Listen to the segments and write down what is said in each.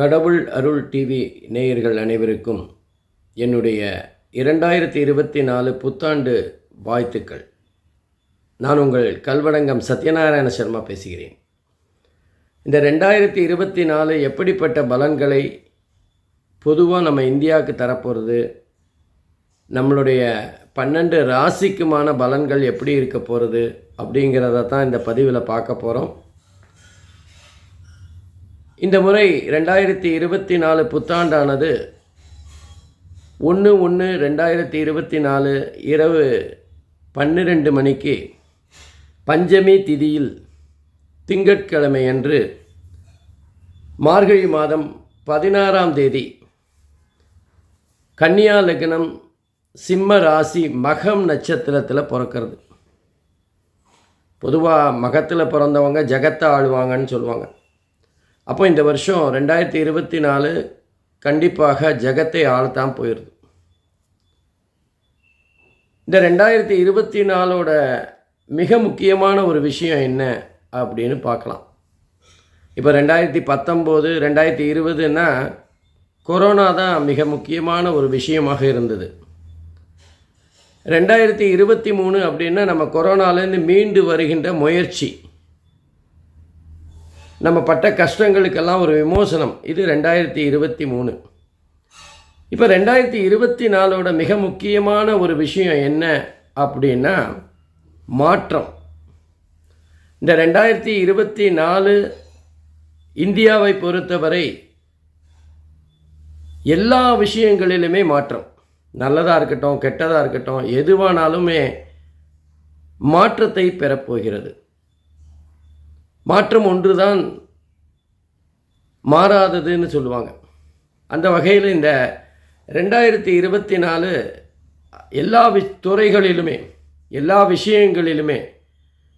கடவுள் அருள் டிவி நேயர்கள் அனைவருக்கும் என்னுடைய இரண்டாயிரத்தி இருபத்தி நாலு புத்தாண்டு வாழ்த்துக்கள். நான் உங்கள் கல்வடங்கம் சத்யநாராயண சர்மா பேசுகிறேன். இந்த ரெண்டாயிரத்தி இருபத்தி நாலு எப்படிப்பட்ட பலன்களை பொதுவாக நம்ம இந்தியாவுக்கு தரப்போகிறது நம்மளுடைய பன்னெண்டு ராசிக்குமான பலன்கள் எப்படி இருக்க போகிறது அப்படிங்கிறத தான் இந்த பதிவில் பார்க்க போகிறோம் இந்த முறை ரெண்டாயிரத்தி இருபத்தி நாலு புத்தாண்டானது ஒன்று ஒன்று ரெண்டாயிரத்தி இருபத்தி நாலு இரவு பன்னிரெண்டு மணிக்கு பஞ்சமி திதியில் திங்கட்கிழமை அன்று மார்கழி மாதம் பதினாறாம் தேதி கன்னியா லக்னம் சிம்ம ராசி மகம் நட்சத்திரத்தில் பிறக்கிறது. பொதுவாக மகத்தில் பிறந்தவங்க ஜெகத்தை ஆளுவாங்கன்னு சொல்லுவாங்க. அப்போ இந்த வருஷம் ரெண்டாயிரத்தி இருபத்தி நாலு கண்டிப்பாக ஜகத்தை ஆளத்தான் போயிடுது. இந்த ரெண்டாயிரத்தி இருபத்தி நாலோட மிக முக்கியமான ஒரு விஷயம் என்ன அப்படின்னு பார்க்கலாம். இப்போ ரெண்டாயிரத்தி பத்தொம்போது ரெண்டாயிரத்தி இருபதுன்னா கொரோனா தான் மிக முக்கியமான ஒரு விஷயமாக இருந்தது. ரெண்டாயிரத்தி இருபத்தி மூணு அப்படின்னா நம்ம கொரோனாலேருந்து மீண்டு வருகின்ற முயற்சி. நம்ம பட்ட கஷ்டங்களுக்கெல்லாம் ஒரு விமோசனம். இது ரெண்டாயிரத்தி இருபத்தி மூணு. இப்போ ரெண்டாயிரத்தி இருபத்தி நாலோட மிக முக்கியமான ஒரு விஷயம் என்ன அப்படின்னா மாற்றம். இந்த ரெண்டாயிரத்தி இருபத்தி நாலு இந்தியாவை பொறுத்தவரை எல்லா விஷயங்களிலுமே மாற்றம். நல்லதாக இருக்கட்டும் கெட்டதாக இருக்கட்டும் எதுவானாலுமே மாற்றத்தை பெறப்போகிறது. மாற்றம் ஒன்றுதான் மாறாததுன்னு சொல்லுவாங்க. அந்த வகையில் இந்த ரெண்டாயிரத்தி இருபத்தி நாலு எல்லா வி துறைகளிலுமே எல்லா விஷயங்களிலுமே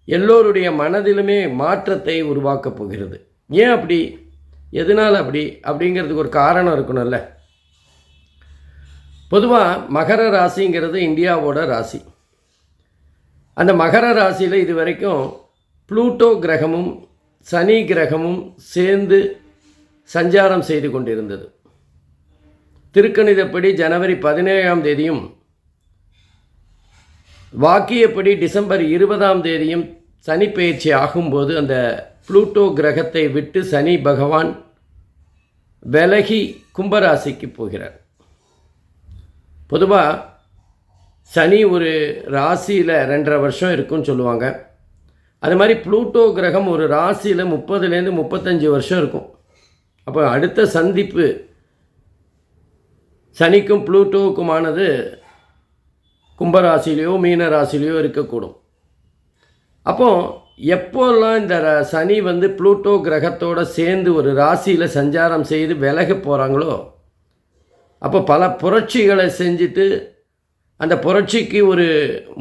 எல்லோருடைய மனதிலுமே மாற்றத்தை உருவாக்கப் போகிறது. ஏன் அப்படி? எதனால் அப்படி? அப்படிங்கிறதுக்கு ஒரு காரணம் இருக்கணும்ல. பொதுவாக மகர ராசிங்கிறது இந்தியாவோட ராசி. அந்த மகர ராசியில் இது வரைக்கும் ப்ளூட்டோ கிரகமும் சனி கிரகமும் சேர்ந்து சஞ்சாரம் செய்து கொண்டிருந்தது. திருக்கணிதப்படி ஜனவரி பதினேழாம் தேதியும் வாக்கியப்படி டிசம்பர் இருபதாம் தேதியும் சனி பயிற்சி ஆகும்போது அந்த ப்ளூட்டோ கிரகத்தை விட்டு சனி பகவான் விலகி கும்பராசிக்கு போகிறார். பொதுவாக சனி ஒரு ராசியில் ரெண்டரை வருஷம் இருக்குன்னு சொல்லுவாங்க. அது மாதிரி ப்ளூட்டோ கிரகம் ஒரு ராசியில் முப்பதுலேருந்து முப்பத்தஞ்சு வருஷம் இருக்கும். அப்போ அடுத்த சந்திப்பு சனிக்கும் ப்ளூட்டோவுக்குமானது கும்பராசிலேயோ மீன ராசிலேயோ இருக்கக்கூடும். அப்போ எப்போல்லாம் இந்த சனி வந்து ப்ளூட்டோ கிரகத்தோடு சேர்ந்து ஒரு ராசியில் சஞ்சாரம் செய்து விலக போகிறாங்களோ அப்போ பல புரட்சிகளை செஞ்சுட்டு அந்த புரட்சிக்கு ஒரு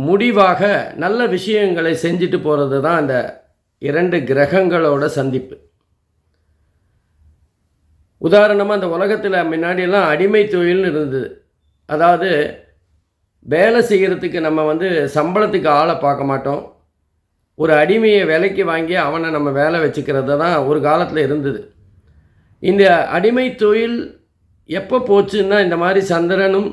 முடிவாக நல்ல விஷயங்களை செஞ்சுட்டு போகிறது தான் அந்த இரண்டு கிரகங்களோட சந்திப்பு. உதாரணமாக அந்த உலகத்தில் முன்னாடியெல்லாம் அடிமை தொழில்னு இருந்தது. அதாவது வேலை செய்கிறதுக்கு நம்ம வந்து சம்பளத்துக்கு ஆளை பார்க்க மாட்டோம். ஒரு அடிமையை விலைக்கு வாங்கி அவனை நம்ம வேலை வச்சுக்கிறது தான் ஒரு காலத்தில் இருந்தது. இந்த அடிமை தொழில் எப்போ போச்சுன்னா இந்த மாதிரி சந்திரனும்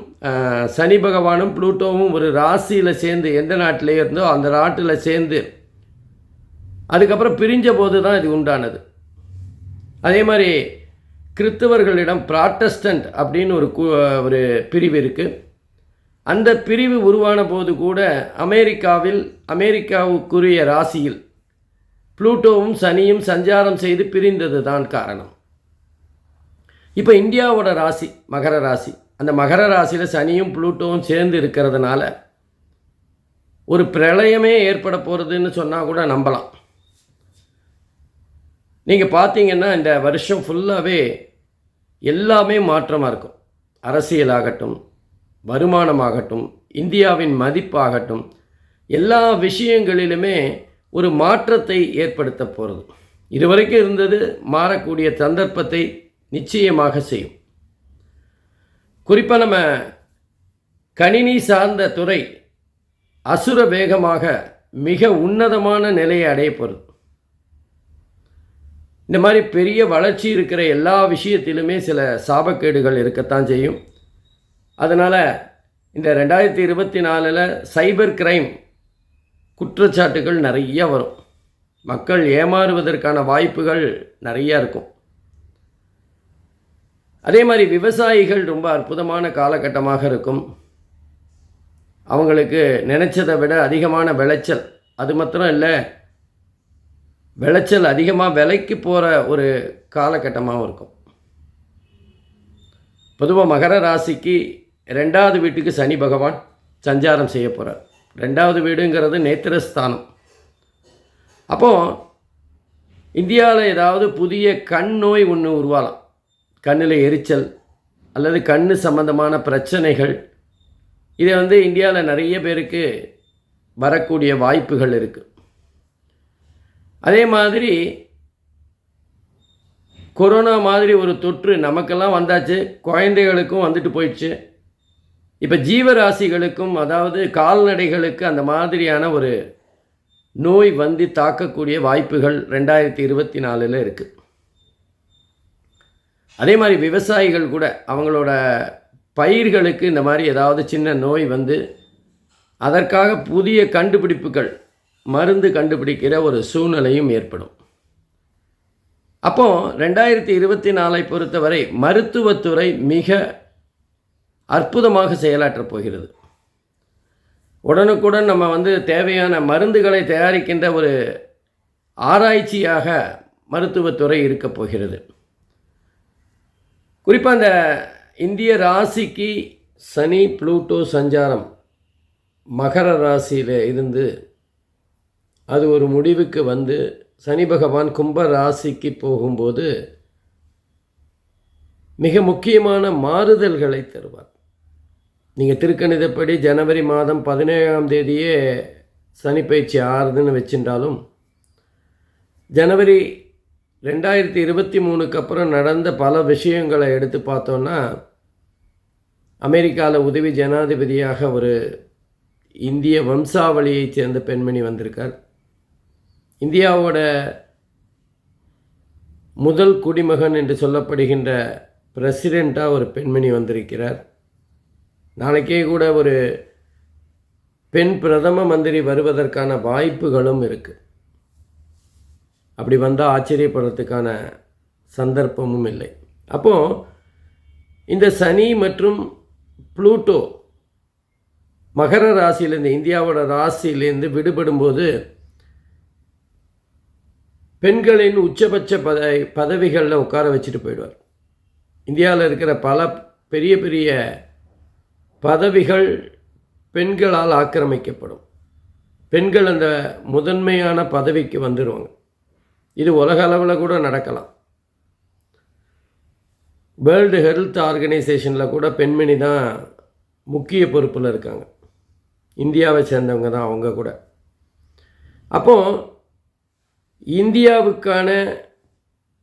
சனி பகவானும் ப்ளூட்டோவும் ஒரு ராசியில் சேர்ந்து எந்த நாட்டிலே இருந்தோ அந்த நாட்டில் சேர்ந்து அதுக்கப்புறம் பிரிஞ்ச போது தான் இது உண்டானது. அதே மாதிரி கிறிஸ்தவர்களிடம் ப்ராட்டஸ்டன்ட் அப்படின்னு ஒரு கு ஒரு பிரிவு இருக்குது அந்த பிரிவு உருவான போது கூட அமெரிக்காவில் அமெரிக்காவுக்குரிய ராசியில் ப்ளூட்டோவும் சனியும் சஞ்சாரம் செய்து பிரிந்தது தான் காரணம். இப்போ இந்தியாவோட ராசி மகர ராசி. அந்த மகர ராசியில் சனியும் புளூட்டோவும் சேர்ந்து இருக்கிறதுனால ஒரு பிரளயமே ஏற்பட போகிறதுன்னு சொன்னால் கூட நம்பலாம். நீங்கள் பார்த்தீங்கன்னா இந்த வருஷம் ஃபுல்லாகவே எல்லாமே மாற்றமாக இருக்கும். அரசியலாகட்டும் வருமானமாகட்டும் இந்தியாவின் மதிப்பாகட்டும் எல்லா விஷயங்களிலுமே ஒரு மாற்றத்தை ஏற்படுத்த போகிறது இதுவரைக்கும் இருந்தது மாறக்கூடிய சந்தர்ப்பத்தை நிச்சயமாக செய்யும். குறிப்பாக நம்ம கணினி சார்ந்த துறை அசுர வேகமாக மிக உன்னதமான நிலையை அடைய போகிறது இந்த மாதிரி பெரிய வளர்ச்சி இருக்கிற எல்லா விஷயத்திலுமே சில சாபக்கேடுகள் இருக்கத்தான் செய்யும். அதனால் இந்த ரெண்டாயிரத்தி இருபத்தி நாலில் சைபர் கிரைம் குற்றச்சாட்டுகள் நிறைய வரும். மக்கள் ஏமாறுவதற்கான வாய்ப்புகள் நிறையா இருக்கும். அதே மாதிரி விவசாயிகள் ரொம்ப அற்புதமான காலகட்டமாக இருக்கும். அவங்களுக்கு நினச்சதை விட அதிகமான விளைச்சல் அது மாத்திரம் இல்லை விளைச்சல் அதிகமாக விலைக்கு போகிற ஒரு காலகட்டமாகவும் இருக்கும். பொதுவாக மகர ராசிக்கு ரெண்டாவது வீட்டுக்கு சனி பகவான் சஞ்சாரம் செய்ய போகிறார் ரெண்டாவது வீடுங்கிறது நேத்திரஸ்தானம். அப்போது இந்தியாவில் ஏதாவது புதிய கண் நோய் ஒன்று உருவாகலாம் கண்ணில் எரிச்சல் அல்லது கண் சம்பந்தமான பிரச்சனைகள். இதை வந்து இந்தியாவில் நிறைய பேருக்கு வரக்கூடிய வாய்ப்புகள் இருக்குது அதே மாதிரி கொரோனா மாதிரி ஒரு தொற்று நமக்கெல்லாம் வந்தாச்சு. குழந்தைகளுக்கும் வந்துட்டு போயிடுச்சு. இப்போ ஜீவராசிகளுக்கும் அதாவது கால்நடைகளுக்கு அந்த மாதிரியான ஒரு நோய் வந்து தாக்கக்கூடிய வாய்ப்புகள் ரெண்டாயிரத்தி இருபத்தி நாலில் இருக்குது அதே மாதிரி விவசாயிகள் கூட அவங்களோட பயிர்களுக்கு இந்த மாதிரி ஏதாவது சின்ன நோய் வந்து அதற்காக புதிய கண்டுபிடிப்புகள் மருந்து கண்டுபிடிக்கிற ஒரு சூழ்நிலையும் ஏற்படும். அப்போ ரெண்டாயிரத்தி இருபத்தி நாலை பொறுத்தவரை மருத்துவத்துறை மிக அற்புதமாக செயலாற்றப் போகிறது. உடனுக்குடன் நம்ம வந்து தேவையான மருந்துகளை தயாரிக்கின்ற ஒரு ஆராய்ச்சியாக மருத்துவத்துறை இருக்கப் போகிறது. குறிப்பாக அந்த இந்திய ராசிக்கு சனி ப்ளூட்டோ சஞ்சாரம் மகர ராசியில் இருந்து அது ஒரு முடிவுக்கு வந்து சனி பகவான் கும்ப ராசிக்கு போகும்போது மிக முக்கியமான மாறுதல்களை தருவார். நீங்கள் திருக்கணிதப்படி ஜனவரி மாதம் பதினேழாம் தேதியே சனி பயிற்சி ஆறுதுன்னு வச்சுட்டாலும் ஜனவரி ரெண்டாயிரத்தி இருபத்தி மூணுக்கு அப்புறம் நடந்த பல விஷயங்களை எடுத்து பார்த்தோன்னா அமெரிக்காவில் உதவி ஜனாதிபதியாக ஒரு இந்திய வம்சாவளியைச் சேர்ந்த பெண்மணி வந்திருக்கார். இந்தியாவோட முதல் குடிமகன் என்று சொல்லப்படுகின்ற பிரசிடெண்ட்டாக ஒரு பெண்மணி வந்திருக்கிறார். நாளைக்கே கூட ஒரு பெண் பிரதம மந்திரி வருவதற்கான வாய்ப்புகளும் இருக்குது அப்படி வந்தால் ஆச்சரியப்படுறதுக்கான சந்தர்ப்பமும் இல்லை. அப்போது இந்த சனி மற்றும் ப்ளூட்டோ மகர ராசியிலேருந்து இந்தியாவோட ராசியிலேருந்து விடுபடும்போது பெண்களின் உச்சபட்ச பத பதவிகளில் உட்கார வச்சுட்டு போயிடுவார். இந்தியாவில் இருக்கிற பல பெரிய பெரிய பதவிகள் பெண்களால் ஆக்கிரமிக்கப்படும். பெண்கள் அந்த முதன்மையான பதவிக்கு வந்துடுவாங்க இது உலக அளவில் கூட நடக்கலாம். வேர்ல்டு ஹெல்த் ஆர்கனைசேஷனில் கூட பெண்மணி தான் முக்கிய பொறுப்பில் இருக்காங்க. இந்தியாவை சேர்ந்தவங்க தான் அவங்க கூட. அப்போது இந்தியாவுக்கான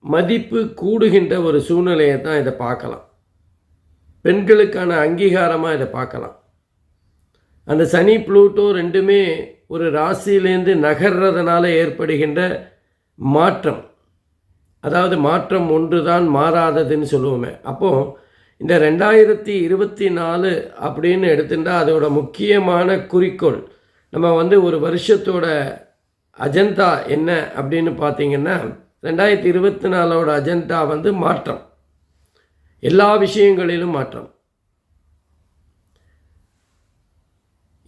மதிப்பு கூடுகின்ற ஒரு சூழ்நிலையை தான் இதை பார்க்கலாம். பெண்களுக்கான அங்கீகாரமாக இதை பார்க்கலாம். அந்த சனி ப்ளூட்டோ ரெண்டுமே ஒரு ராசியிலேருந்து நகர்றதுனால ஏற்படுகின்ற மாற்றம். அதாவது மாற்றம் ஒன்று தான் மாறாததுன்னு சொல்லுவோமே. அப்போது இந்த ரெண்டாயிரத்தி இருபத்தி நாலு அப்படின்னு எடுத்துட்டால் அதோட முக்கியமான குறிக்கோள் நம்ம வந்து ஒரு வருஷத்தோட அஜெண்டா என்ன அப்படின்னு பார்த்தீங்கன்னா ரெண்டாயிரத்தி இருபத்தி நாலோட அஜெண்டா வந்து மாற்றம். எல்லா விஷயங்களிலும் மாற்றம்.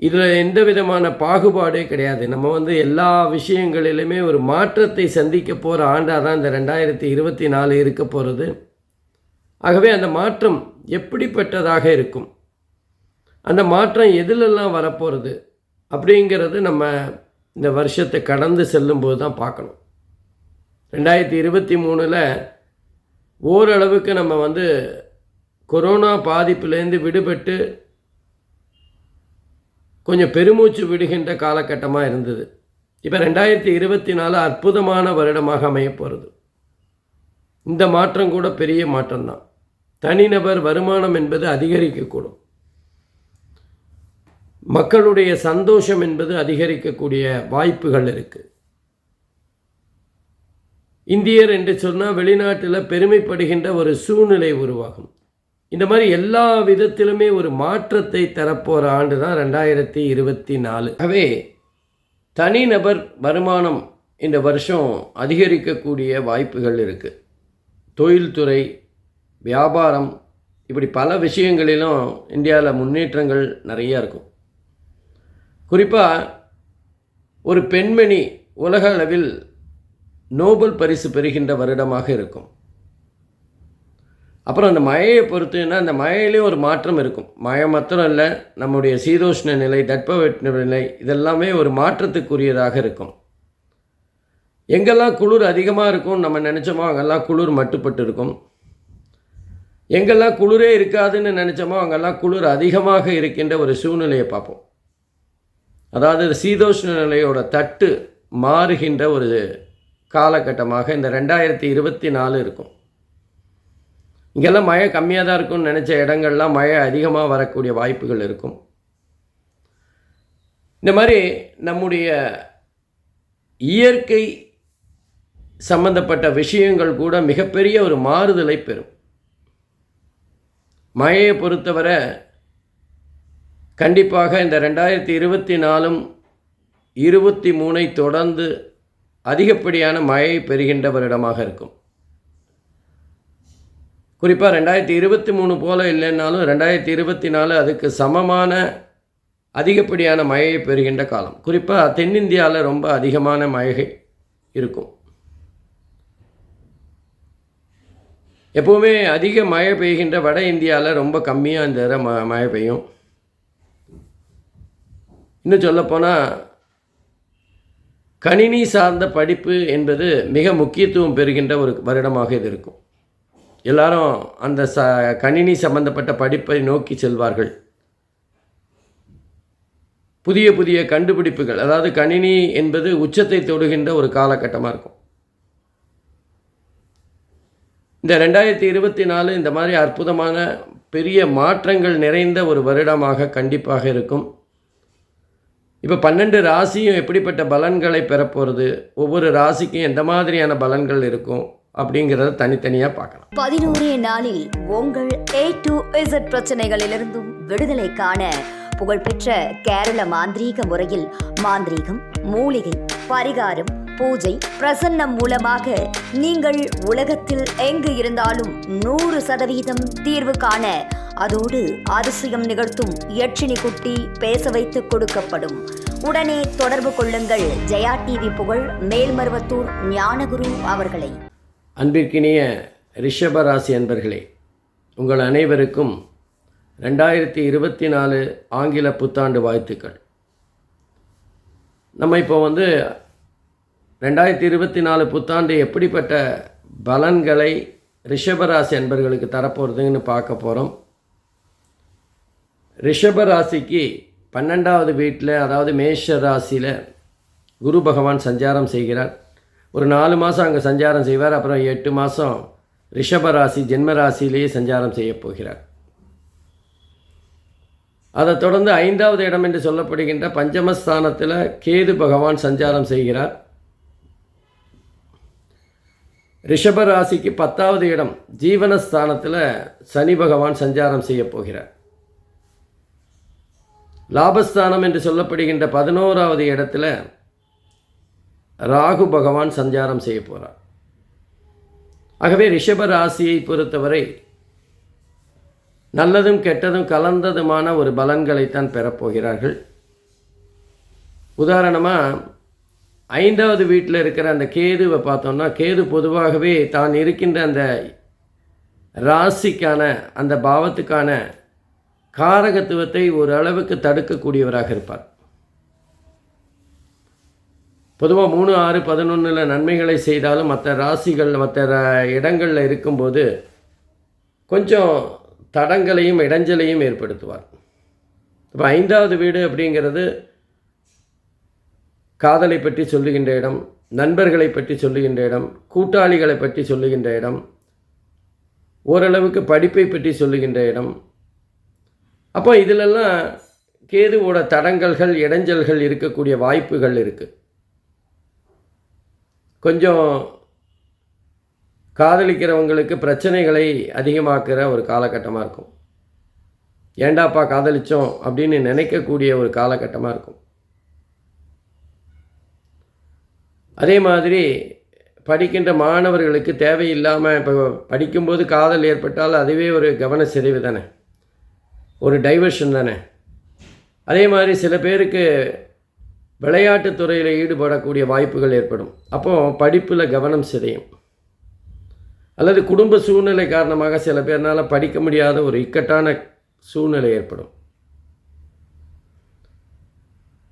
இதில் எந்த விதமான பாகுபாடே கிடையாது. நம்ம வந்து எல்லா விஷயங்களிலுமே ஒரு மாற்றத்தை சந்திக்க போகிற ஆண்டாக தான் இந்த ரெண்டாயிரத்தி இருபத்தி நாலு இருக்க போகிறது ஆகவே அந்த மாற்றம் எப்படிப்பட்டதாக இருக்கும்? அந்த மாற்றம் எதிலெல்லாம் வரப்போகிறது அப்படிங்கிறது நம்ம இந்த வருஷத்தை கடந்து செல்லும்போது தான் பார்க்கணும். ரெண்டாயிரத்தி இருபத்தி மூணில் ஓரளவுக்கு நம்ம வந்து கொரோனா பாதிப்புலேருந்து விடுபட்டு கொஞ்சம் பெருமூச்சு விடுகின்ற காலகட்டமாக இருந்தது. இப்போ ரெண்டாயிரத்தி இருபத்தி நாலு அற்புதமான வருடமாக அமைய போகிறது இந்த மாற்றம் கூட பெரிய மாற்றம்தான் தனிநபர் வருமானம் என்பது அதிகரிக்கக்கூடும். மக்களுடைய சந்தோஷம் என்பது அதிகரிக்கக்கூடிய வாய்ப்புகள் இருக்குது இந்தியர் என்று சொன்னால் வெளிநாட்டில் பெருமைப்படுகின்ற ஒரு சூழ்நிலை உருவாகும். இந்த மாதிரி எல்லா விதத்திலுமே ஒரு மாற்றத்தை தரப்போகிற ஆண்டு தான் ரெண்டாயிரத்தி இருபத்தி நாலு. ஆகவே தனிநபர் வருமானம் இந்த வருஷம் அதிகரிக்கக்கூடிய வாய்ப்புகள் இருக்குது தொழில்துறை வியாபாரம் இப்படி பல விஷயங்களிலும் இந்தியாவில் முன்னேற்றங்கள் நிறையா இருக்கும். குறிப்பாக ஒரு பெண்மணி உலக அளவில் நோபல் பரிசு பெறுகின்ற வருடமாக இருக்கும். அப்புறம் அந்த மழையை பொறுத்துன்னா அந்த மழையிலே ஒரு மாற்றம் இருக்கும். மழை மாத்திரம் இல்லை நம்முடைய சீதோஷ்ண நிலை தட்பவெட்ப நிலை இதெல்லாமே ஒரு மாற்றத்துக்குரியதாக இருக்கும். எங்கெல்லாம் குளிர் அதிகமாக இருக்கும் நம்ம நினச்சோமோ அங்கெல்லாம் குளிர் மட்டுப்பட்டு இருக்கும். எங்கெல்லாம் குளிரே இருக்காதுன்னு நினச்சோமோ அங்கெல்லாம் குளிர் அதிகமாக இருக்கின்ற ஒரு சூழ்நிலையை பார்ப்போம். அதாவது சீதோஷ்ண நிலையோட தட்டு மாறுகின்ற ஒரு காலகட்டமாக இந்த ரெண்டாயிரத்தி இருபத்தி நாலு இருக்கும். இங்கெல்லாம் மழை கம்மியாக தான் இருக்கும்னு நினச்ச இடங்கள்லாம் மழை அதிகமாக வரக்கூடிய வாய்ப்புகள் இருக்கும். இந்த மாதிரி நம்முடைய இயற்கை சம்பந்தப்பட்ட விஷயங்கள் கூட மிகப்பெரிய ஒரு மாறுதலை பெறும். மழையை பொறுத்தவரை கண்டிப்பாக இந்த ரெண்டாயிரத்தி இருபத்தி நாலும் இருபத்தி மூணை தொடர்ந்து அதிகப்படியான மழை பெறுகின்ற வருடமாக இருக்கும். குறிப்பாக ரெண்டாயிரத்தி இருபத்தி மூணு போல் இல்லைன்னாலும் ரெண்டாயிரத்தி இருபத்தி நாலு அதுக்கு சமமான அதிகப்படியான மழையை பெறுகின்ற காலம். குறிப்பாக தென்னிந்தியாவில் ரொம்ப அதிகமான மழை இருக்கும். எப்போவுமே அதிக மழை பெய்கின்ற வட இந்தியாவில் ரொம்ப கம்மியாக இந்த தடவை ம மழை பெய்யும். இன்னும் சொல்லப்போனால் கணினி சார்ந்த படிப்பு என்பது மிக முக்கியத்துவம் பெறுகின்ற ஒரு வருடமாக இது இருக்கும். எல்லாரும் அந்த ச கணினி சம்பந்தப்பட்ட படிப்பை நோக்கி செல்வார்கள். புதிய புதிய கண்டுபிடிப்புகள் அதாவது கணினி என்பது உச்சத்தை தொடுகின்ற ஒரு காலகட்டமாக இருக்கும். இந்த ரெண்டாயிரத்தி இருபத்தி நாலு இந்த மாதிரி அற்புதமான பெரிய மாற்றங்கள் நிறைந்த ஒரு வருடமாக கண்டிப்பாக இருக்கும். இப்போ பன்னெண்டு ராசியும் எப்படிப்பட்ட பலன்களை பெறப்போகிறது ஒவ்வொரு ராசிக்கும் எந்த மாதிரியான பலன்கள் இருக்கும்? அப்படிங்கிறத தனித்தனியாக பார்க்கலாம். பதினோரே நாளில் உங்கள் ஏ டு இசட் பிரச்சனைகளிலிருந்தும் விடுதலை காண புகழ்பெற்ற கேரள மாந்திரீக முறையில் மாந்திரீகம் மூலிகை பரிகாரம் பூஜை பிரசன்னம் மூலமாக நீங்கள் உலகத்தில் எங்கு இருந்தாலும் நூறு சதவீதம் தீர்வு காண அதோடு அதிசயம் நிகழ்த்தும் யட்சினி குட்டி பேச வைத்து கொடுக்கப்படும். உடனே தொடர்பு கொள்ளுங்கள். ஜெயா டிவி புகழ் மேல்மருவத்தூர் ஞானகுரு அவர்களை. அன்பிற்கினிய ரிஷபராசி அன்பர்களே உங்கள் அனைவருக்கும் ரெண்டாயிரத்தி இருபத்தி நாலு ஆங்கில புத்தாண்டு வாழ்த்துக்கள். நம்ம இப்போ வந்து ரெண்டாயிரத்தி இருபத்தி நாலு புத்தாண்டு எப்படிப்பட்ட பலன்களை ரிஷபராசி அன்பர்களுக்கு தரப்போகிறதுன்னு பார்க்க போகிறோம் ரிஷபராசிக்கு பன்னெண்டாவது வீட்டில் அதாவது மேஷ ராசியில் குரு பகவான் சஞ்சாரம் செய்கிறார். ஒரு நாலு மாதம் அங்கே சஞ்சாரம் செய்வார். அப்புறம் எட்டு மாதம் ரிஷபராசி ஜென்மராசியிலேயே சஞ்சாரம் செய்ய போகிறார். அதைத் தொடர்ந்து ஐந்தாவது இடம் என்று சொல்லப்படுகின்ற பஞ்சமஸ்தானத்தில் கேது பகவான் சஞ்சாரம் செய்கிறார். ரிஷபராசிக்கு பத்தாவது இடம் ஜீவனஸ்தானத்தில் சனி பகவான் சஞ்சாரம் செய்ய போகிறார். லாபஸ்தானம் என்று சொல்லப்படுகின்ற பதினோராவது இடத்துல ராகு பகவான் சஞ்சாரம் செய்ய போகிறார் ஆகவே ரிஷப ராசியை பொறுத்தவரை நல்லதும் கெட்டதும் கலந்ததுமான ஒரு பலன்களைத்தான் பெறப்போகிறார்கள் உதாரணமாக ஐந்தாவது வீட்டில் இருக்கிற அந்த கேதுவை பார்த்தோம்னா கேது பொதுவாகவே தான் இருக்கின்ற அந்த ராசிக்கான அந்த பாவத்துக்கான காரகத்துவத்தை ஓரளவுக்கு தடுக்கக்கூடியவராக இருப்பார். பொதுவாக மூணு ஆறு பதினொன்றில் நன்மைகளை செய்தாலும் மற்ற ராசிகள் மற்ற இடங்களில் இருக்கும்போது கொஞ்சம் தடங்களையும் இடைஞ்சலையும் ஏற்படுத்துவார். இப்போ ஐந்தாவது வீடு அப்படிங்கிறது காதலை பற்றி சொல்லுகின்ற இடம் நண்பர்களை பற்றி சொல்லுகின்ற இடம் கூட்டாளிகளை பற்றி சொல்லுகின்ற இடம் ஓரளவுக்கு படிப்பை பற்றி சொல்லுகின்ற இடம். அப்போ இதிலெல்லாம் கேதுவோட தடங்கல்கள் இடைஞ்சல்கள் இருக்கக்கூடிய வாய்ப்புகள் இருக்குது கொஞ்சம் காதலிக்கிறவங்களுக்கு பிரச்சனைகளை அதிகமாக்குற ஒரு காலகட்டமாக இருக்கும். ஏண்டாப்பா காதலிச்சோம் அப்படின்னு நினைக்கக்கூடிய ஒரு காலகட்டமாக இருக்கும். அதே மாதிரி படிக்கின்ற மாணவர்களுக்கு தேவையில்லாமல் இப்போ படிக்கும்போது காதல் ஏற்பட்டால் அதுவே ஒரு கவன சிதைவு தானே. ஒரு டைவர்ஷன் தானே. அதே மாதிரி சில பேருக்கு விளையாட்டுத் துறையில் ஈடுபடக்கூடிய வாய்ப்புகள் ஏற்படும். அப்போது படிப்பில் கவனம் சிதையும். அல்லது குடும்ப சூழ்நிலை காரணமாக சில பேர்னால் படிக்க முடியாத ஒரு இக்கட்டான சூழ்நிலை ஏற்படும்.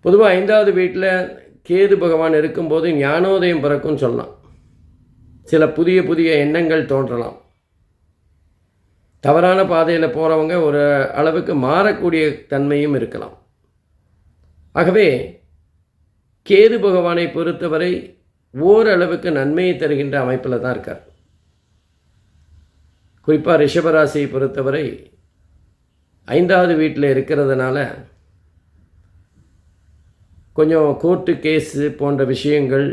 பொதுவாக ஐந்தாவது வீட்டில் கேது பகவான் இருக்கும்போது ஞானோதயம் பிறக்கும்னு சொல்லலாம். சில புதிய புதிய எண்ணங்கள் தோன்றலாம். தவறான பாதையில் போகிறவங்க ஒரு அளவுக்கு மாறக்கூடிய தன்மையும் இருக்கலாம். ஆகவே கேது பகவானை பொறுத்தவரை ஓரளவுக்கு நன்மையை தருகின்ற அமைப்பில் தான் இருக்கார். குறிப்பாக ரிஷபராசியை பொறுத்தவரை ஐந்தாவது வீட்டில் இருக்கிறதுனால கொஞ்சம் கோர்ட்டு கேஸு போன்ற விஷயங்கள்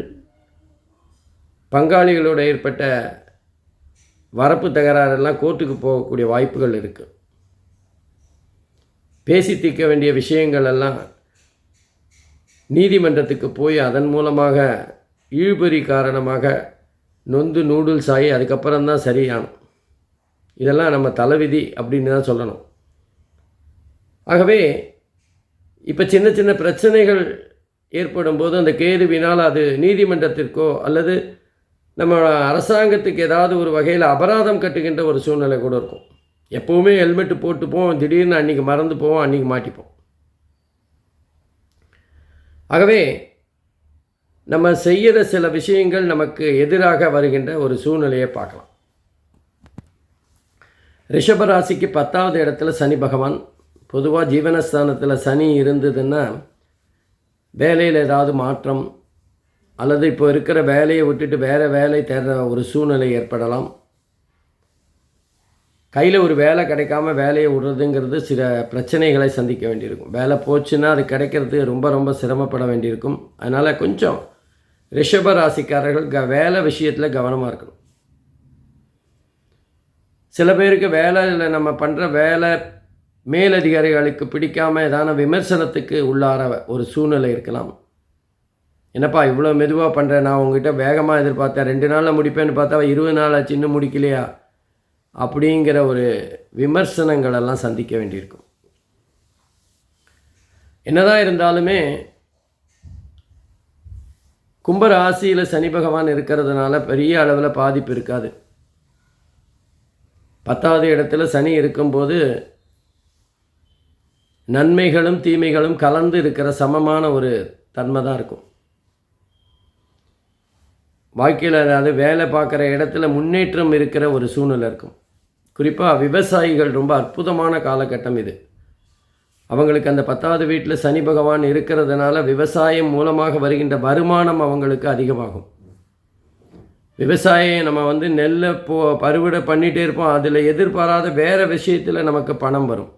பங்காளிகளோடு ஏற்பட்ட வரப்பு தகராறெல்லாம் கோர்ட்டுக்கு போகக்கூடிய வாய்ப்புகள் இருக்குது பேசி தீர்க்க வேண்டிய விஷயங்கள் எல்லாம் நீதிமன்றத்துக்கு போய் அதன் மூலமாக இழுபறி காரணமாக நொந்து நூடுல்ஸ் ஆகி அதுக்கப்புறம் தான் இதெல்லாம் நம்ம தலைவிதி அப்படின்னு தான் சொல்லணும். ஆகவே இப்போ சின்ன சின்ன பிரச்சனைகள் ஏற்படும் போது அந்த கேதுவினால் அது நீதிமன்றத்திற்கோ அல்லது நம்ம அரசாங்கத்துக்கு ஏதாவது ஒரு வகையில் அபராதம் கட்டுகின்ற ஒரு சூழ்நிலை கூட இருக்கும். எப்போவுமே ஹெல்மெட்டு போட்டுப்போம் திடீர்னு அன்றைக்கி மறந்து போவோம் அன்றைக்கி மாட்டிப்போம். ஆகவே நம்ம செய்கிற சில விஷயங்கள் நமக்கு எதிராக வருகின்ற ஒரு சூழ்நிலையை பார்க்கலாம். ரிஷபராசிக்கு பத்தாவது இடத்துல சனி பகவான். பொதுவாக ஜீவனஸ்தானத்தில் சனி இருந்ததுன்னா வேலையில் ஏதாவது மாற்றம் அல்லது இப்போ இருக்கிற வேலையை விட்டுட்டு வேறு வேலை தேடுற ஒரு சூழ்நிலை ஏற்படலாம். கையில் ஒரு வேலை கிடைக்காம வேலையை விடுறதுங்கிறது சில பிரச்சனைகளை சந்திக்க வேண்டியிருக்கும். வேலை போச்சுன்னா அது கிடைக்கிறது ரொம்ப ரொம்ப சிரமப்பட வேண்டியிருக்கும். அதனால் கொஞ்சம் ரிஷப ராசிக்காரர்கள் க வேலை விஷயத்தில் கவனமாக இருக்கணும். சில பேருக்கு வேலையில் நம்ம பண்ணுற வேலை மேலதிகாரிகளுக்கு பிடிக்காமல் ஏதான விமர்சனத்துக்கு உள்ளார ஒரு சூழ்நிலை இருக்கலாம். என்னப்பா இவ்வளோ மெதுவாக பண்ணுறேன் நான் உங்ககிட்ட வேகமாக எதிர்பார்த்தேன். ரெண்டு நாளில் முடிப்பேன்னு பார்த்தா இருபது நாள் ஆச்சு இன்னும் முடிக்கலையா? அப்படிங்கிற ஒரு விமர்சனங்களெல்லாம் சந்திக்க வேண்டியிருக்கும். என்னதான் இருந்தாலுமே கும்ப ராசியில் சனி பகவான் இருக்கிறதுனால பெரிய அளவில் பாதிப்பு இருக்காது. பத்தாவது இடத்துல சனி இருக்கும்போது நன்மைகளும் தீமைகளும் கலந்து இருக்கிற சமமான ஒரு தன்மை தான் இருக்கும். வாழ்க்கையில் அதாவது வேலை பார்க்குற இடத்துல முன்னேற்றம் இருக்கிற ஒரு சூழ்நிலை இருக்கும். குறிப்பாக விவசாயிகள் ரொம்ப அற்புதமான காலகட்டம் இது. அவங்களுக்கு அந்த பத்தாவது வீட்டில் சனி பகவான் இருக்கிறதுனால விவசாயம் மூலமாக வருகின்ற வருமானம் அவங்களுக்கு அதிகமாகும். விவசாயம் நம்ம வந்து நெல்லை போ பருவடை பண்ணிகிட்டே இருப்போம். அதில் எதிர்பாராத வேறு விஷயத்தில் நமக்கு பணம் வரும்.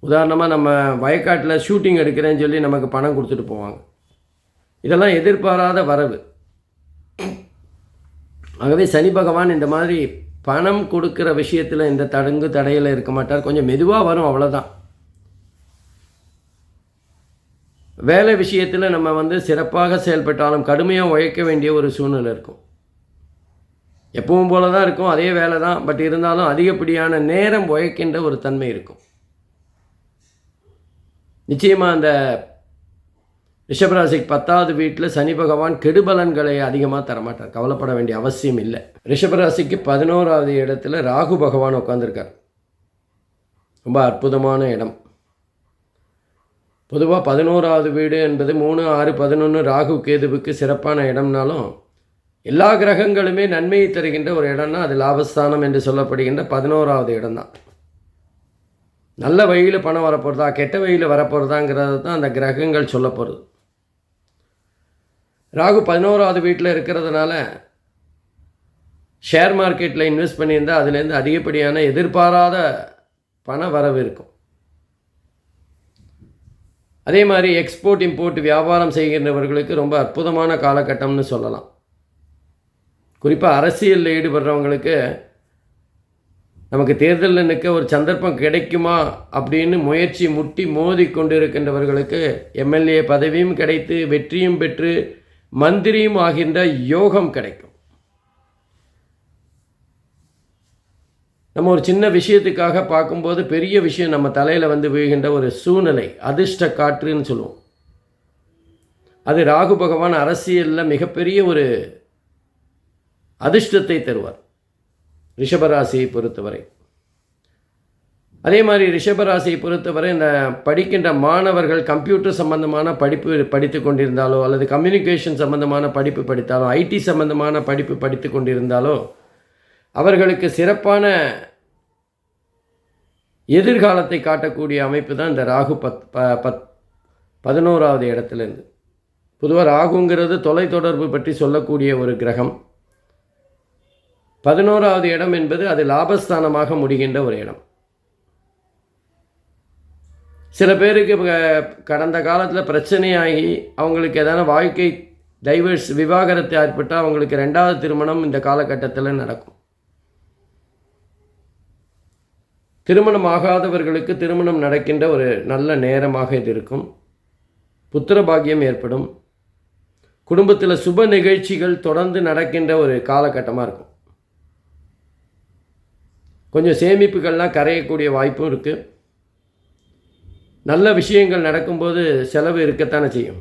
உதாரணமாக நம்ம வயக்காட்டில் ஷூட்டிங் எடுக்கிறேன்னு சொல்லி நமக்கு பணம் கொடுத்துட்டு போவாங்க. இதெல்லாம் எதிர்பாராத வரவு. ஆகவே சனி பகவான் இந்த மாதிரி பணம் கொடுக்குற விஷயத்தில் இந்த தடங்கு தடையில் இருக்க மாட்டார். கொஞ்சம் மெதுவாக வரும் அவ்வளோதான் வேலை விஷயத்தில் நம்ம வந்து சிறப்பாக செயல்பட்டாலும் கடுமையாக உழைக்க வேண்டிய ஒரு சூழ்நிலை இருக்கும். எப்பவும் போல தான் இருக்கும் அதே வேலை தான். பட் இருந்தாலும் அதிகப்படியான நேரம் உழைக்கின்ற ஒரு தன்மை இருக்கும். நிச்சயமாக அந்த ரிஷபராசிக்கு பத்தாவது வீட்டில் சனி பகவான் கெடுபலன்களை அதிகமாக தரமாட்டார். கவலைப்பட வேண்டிய அவசியம் இல்லை. ரிஷபராசிக்கு பதினோராவது இடத்துல ராகு பகவான் உட்காந்துருக்கார் ரொம்ப அற்புதமான இடம். பொதுவாக பதினோராவது வீடு என்பது மூணு ஆறு பதினொன்று ராகு கேதுவுக்கு சிறப்பான இடம்னாலும் எல்லா கிரகங்களுமே நன்மையை தருகின்ற ஒரு இடம்னா அது லாபஸ்தானம் என்று சொல்லப்படுகின்ற பதினோராவது இடம்தான். நல்ல வழியில் பணம் வரப்போகிறதா கெட்ட வழியில் வரப்போகிறதாங்கிறது தான் அந்த கிரகங்கள் சொல்ல போகிறது ராகு பதினோராவது வீட்டில் இருக்கிறதுனால ஷேர் மார்க்கெட்டில் இன்வெஸ்ட் பண்ணியிருந்தால் அதுலேருந்து அதிகப்படியான எதிர்பாராத பண வரவு இருக்கும். அதே மாதிரி எக்ஸ்போர்ட் இம்போர்ட் வியாபாரம் செய்கின்றவர்களுக்கு ரொம்ப அற்புதமான காலகட்டம்னு சொல்லலாம். குறிப்பாக அரசியலில் ஈடுபடுறவங்களுக்கு நமக்கு தேர்தலில் நிற்க ஒரு சந்தர்ப்பம் கிடைக்குமா அப்படின்னு முயற்சி முட்டி மோதி கொண்டிருக்கின்றவர்களுக்கு எம்எல்ஏ பதவியும் கிடைத்து வெற்றியும் பெற்று மந்திரியும் ஆகின்ற யோகம் கிடைக்கும். நம்ம ஒரு சின்ன விஷயத்துக்காக பார்க்கும்போது பெரிய விஷயம் நம்ம தலையில் வந்து விழுகின்ற ஒரு சூழ்நிலை அதிர்ஷ்ட காற்றுன்னு சொல்லுவோம். அது ராகு பகவான் அரசியலில் மிகப்பெரிய ஒரு அதிர்ஷ்டத்தை தருவார். ரிஷபராசியை பொறுத்தவரை. அதே மாதிரி ரிஷபராசியை பொறுத்தவரை இந்த படிக்கின்ற மாணவர்கள் கம்ப்யூட்டர் சம்பந்தமான படிப்பு படித்து கொண்டிருந்தாலோ அல்லது கம்யூனிகேஷன் சம்பந்தமான படிப்பு படித்தாலோ ஐடி சம்பந்தமான படிப்பு படித்து கொண்டிருந்தாலோ அவர்களுக்கு சிறப்பான எதிர்காலத்தை காட்டக்கூடிய அமைப்பு தான் இந்த ராகு பத் ப பத் பதினோராவது இடத்துலேருந்து. பொதுவாக ராகுங்கிறது தொலைத்தொடர்பு பற்றி சொல்லக்கூடிய ஒரு கிரகம். பதினோராவது இடம் என்பது அது லாபஸ்தானமாக முடிகின்ற ஒரு இடம். சில பேருக்கு கடந்த காலத்தில் பிரச்சனையாகி அவங்களுக்கு எதனா வாழ்க்கை டைவர்ஸ் விவாகரத்து ஏற்பட்டால் அவங்களுக்கு ரெண்டாவது திருமணம் இந்த காலகட்டத்தில் நடக்கும். திருமணம் ஆகாதவர்களுக்கு திருமணம் நடக்கின்ற ஒரு நல்ல நேரமாக இது இருக்கும். புத்திர பாக்கியம் ஏற்படும். குடும்பத்தில் சுப நிகழ்ச்சிகள் தொடர்ந்து நடக்கின்ற ஒரு காலகட்டமாக இருக்கும். கொஞ்சம் சேமிப்புகள்லாம் கரையக்கூடிய வாய்ப்பும் இருக்குது நல்ல விஷயங்கள் நடக்கும்போது செலவு இருக்கத்தானே செய்யும்.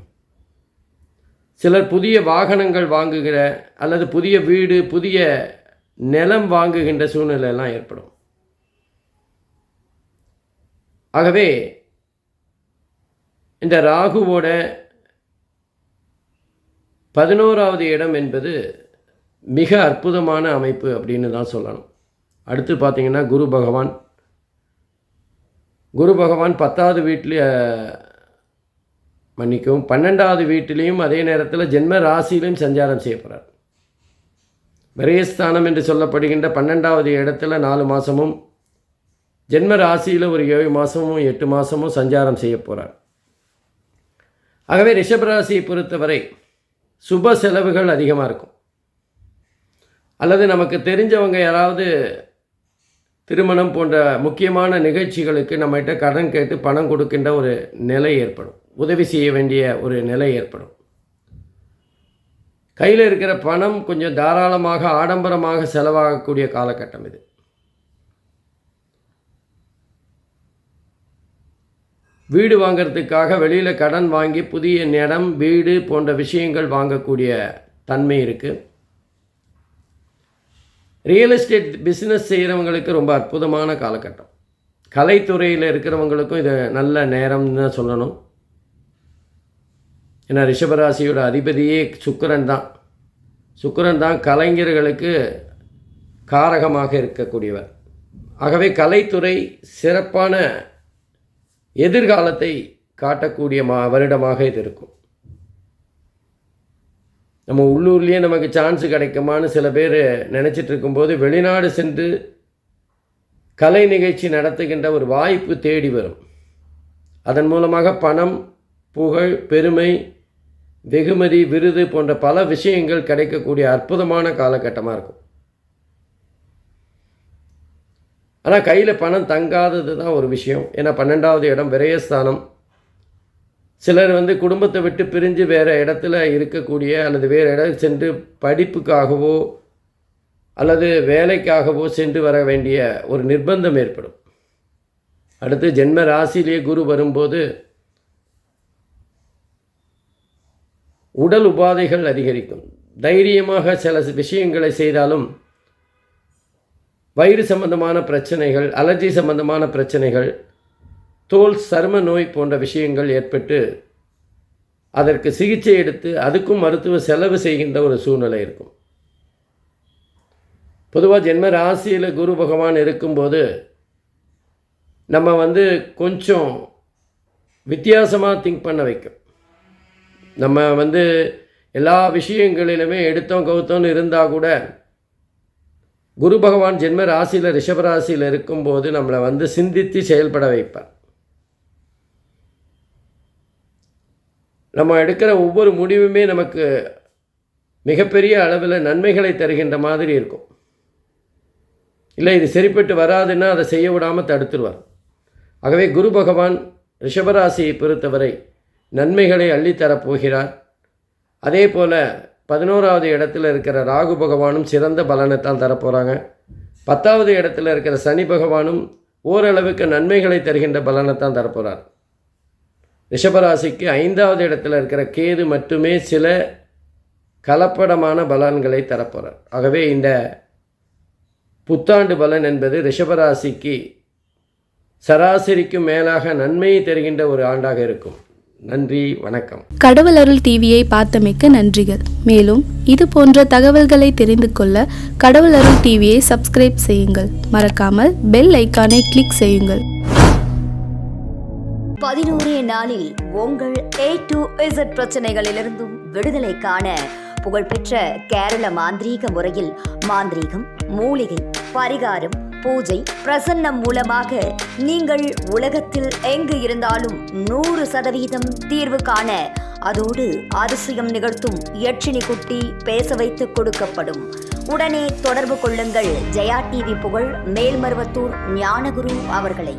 சிலர் புதிய வாகனங்கள் வாங்குகிற அல்லது புதிய வீடு புதிய நிலம் வாங்குகின்ற சூழ்நிலையெல்லாம் ஏற்படும். ஆகவே இந்த ராகுவோட பதினோராவது இடம் என்பது மிக அற்புதமான அமைப்பு அப்படின்னு தான் சொல்லணும். அடுத்து பார்த்தீங்கன்னா குரு பகவான். குரு பகவான் பத்தாவது வீட்டில் மன்னிக்கவும் பன்னெண்டாவது வீட்டிலையும் அதே நேரத்தில் ஜென்ம ராசியிலையும் சஞ்சாரம் செய்யப்படுறார் போகிறார் விரயஸ்தானம் என்று சொல்லப்படுகின்ற பன்னெண்டாவது இடத்துல நாலு மாதமும் ஜென்ம ராசியில் ஒரு ஏழு மாதமும் எட்டு மாதமும் சஞ்சாரம் செய்ய போகிறார் ஆகவே ரிஷபராசியை பொறுத்தவரை சுப செலவுகள் அதிகமாக இருக்கும். அல்லது நமக்கு தெரிஞ்சவங்க யாராவது திருமணம் போன்ற முக்கியமான நிகழ்ச்சிகளுக்கு நம்மகிட்ட கடன் கேட்டு பணம் கொடுக்கின்ற ஒரு நிலை ஏற்படும். உதவி செய்ய வேண்டிய ஒரு நிலை ஏற்படும். கையில் இருக்கிற பணம் கொஞ்சம் தாராளமாக ஆடம்பரமாக செலவாகக்கூடிய காலகட்டம் இது. வீடு வாங்கிறதுக்காக வெளியில் கடன் வாங்கி புதிய நிலம் வீடு போன்ற விஷயங்கள் வாங்கக்கூடிய தன்மை இருக்குது ரியல் எஸ்டேட் பிஸ்னஸ் செய்கிறவங்களுக்கு ரொம்ப அற்புதமான காலகட்டம். கலைத்துறையில் இருக்கிறவங்களுக்கும் இது நல்ல நேரம்னு தான் சொல்லணும். ஏன்னா ரிஷபராசியோட அதிபதியே சுக்கிரன் தான். சுக்கிரன் தான் கலைஞர்களுக்கு காரகமாக இருக்கக்கூடியவர். ஆகவே கலைத்துறை சிறப்பான எதிர்காலத்தை காட்டக்கூடிய மா வருடமாக இது இருக்கும். நம்ம உள்ளூர்லேயே நமக்கு சான்ஸ் கிடைக்குமான்னு சில பேர் நினச்சிட்டு இருக்கும்போது வெளிநாடு சென்று கலை நிகழ்ச்சி நடத்துகின்ற ஒரு வாய்ப்பு தேடி வரும். அதன் மூலமாக பணம் புகழ் பெருமை வெகுமதி விருது போன்ற பல விஷயங்கள் கிடைக்கக்கூடிய அற்புதமான காலகட்டமாக இருக்கும். ஆனால் கையில் பணம் தங்காதது தான் ஒரு விஷயம். ஏன்னா பன்னெண்டாவது இடம் விரயஸ்தானம். சிலர் வந்து குடும்பத்தை விட்டு பிரிஞ்சு வேறு இடத்துல இருக்கக்கூடிய அல்லது வேறு இடம் சென்று படிப்புக்காகவோ அல்லது வேலைக்காகவோ சென்று வர வேண்டிய ஒரு நிர்பந்தம் ஏற்படும். அடுத்து ஜென்ம ராசியிலேயே குரு வரும்போது உடல் உபாதைகள் அதிகரிக்கும். தைரியமாக சில விஷயங்களை செய்தாலும் வயிறு சம்பந்தமான பிரச்சனைகள் அலர்ஜி சம்பந்தமான பிரச்சனைகள் தோல் சரும நோய் போன்ற விஷயங்கள் ஏற்பட்டு அதற்கு சிகிச்சை எடுத்து அதுக்கும் மருத்துவ செலவு செய்கின்ற ஒரு சூழ்நிலை இருக்கும். பொதுவாக ஜென்ம ராசியில் குரு பகவான் இருக்கும்போது நம்ம வந்து கொஞ்சம் வித்தியாசமாக திங்க் பண்ண வைக்கும். நம்ம வந்து எல்லா விஷயங்களிலுமே எடுத்தோம் கவுத்தோன்னு இருந்தால் கூட குரு பகவான் ஜென்ம ராசியில் ரிஷபராசியில் இருக்கும்போது நம்மளை வந்து சிந்தித்து செயல்பட வைப்பார். நம்ம எடுக்கிற ஒவ்வொரு முடிவுமே நமக்கு மிகப்பெரிய அளவில் நன்மைகளை தருகின்ற மாதிரி இருக்கும். இல்லை இது சரிப்பட்டு வராதுன்னா அதை செய்ய விடாமல் தடுத்துருவார். ஆகவே குரு பகவான் ரிஷபராசியை பொறுத்தவரை நன்மைகளை அள்ளித்தரப்போகிறார் அதே போல் பதினோராவது இடத்துல இருக்கிற ராகு பகவானும் சிறந்த பலனைத்தான் தரப்போகிறாங்க பத்தாவது இடத்துல இருக்கிற சனி பகவானும் ஓரளவுக்கு நன்மைகளை தருகின்ற பலனைத்தான் தரப்போகிறார் ரிஷபராசிக்கு ஐந்தாவது இடத்துல இருக்கிற கேது மட்டுமே சில கலப்படமான பலன்களை தரப்போகிறார் ஆகவே இந்த புத்தாண்டு பலன் என்பது ரிஷபராசிக்கு சராசரிக்கும் மேலாக நன்மையை தருகின்ற ஒரு ஆண்டாக இருக்கும். நன்றி வணக்கம். கடவுள் அருள் டிவியை பார்த்தமைக்க நன்றிகள். மேலும் இது போன்ற தகவல்களை தெரிந்து கொள்ள கடவுள் அருள் டிவியை சப்ஸ்கிரைப் செய்யுங்கள். மறக்காமல் பெல் ஐக்கானை கிளிக் செய்யுங்கள். பதினோரே நாளில் உங்கள் ஏ டு இசட் பிரச்சனைகளிலிருந்தும் விடுதலை காண புகழ்பெற்ற கேரள மாந்திரீக முறையில் மாந்திரீகம் மூலிகை பரிகாரம் பூஜை பிரசன்னம் மூலமாக நீங்கள் உலகத்தில் எங்கு இருந்தாலும் நூறு சதவீதம் தீர்வு காண அதோடு அதிசயம் நிகழ்த்தும் யட்சினி குட்டி பேச வைத்து கொடுக்கப்படும். உடனே தொடர்பு கொள்ளுங்கள். ஜெயா டிவி புகழ் மேல்மருவத்தூர் ஞானகுரு அவர்களை.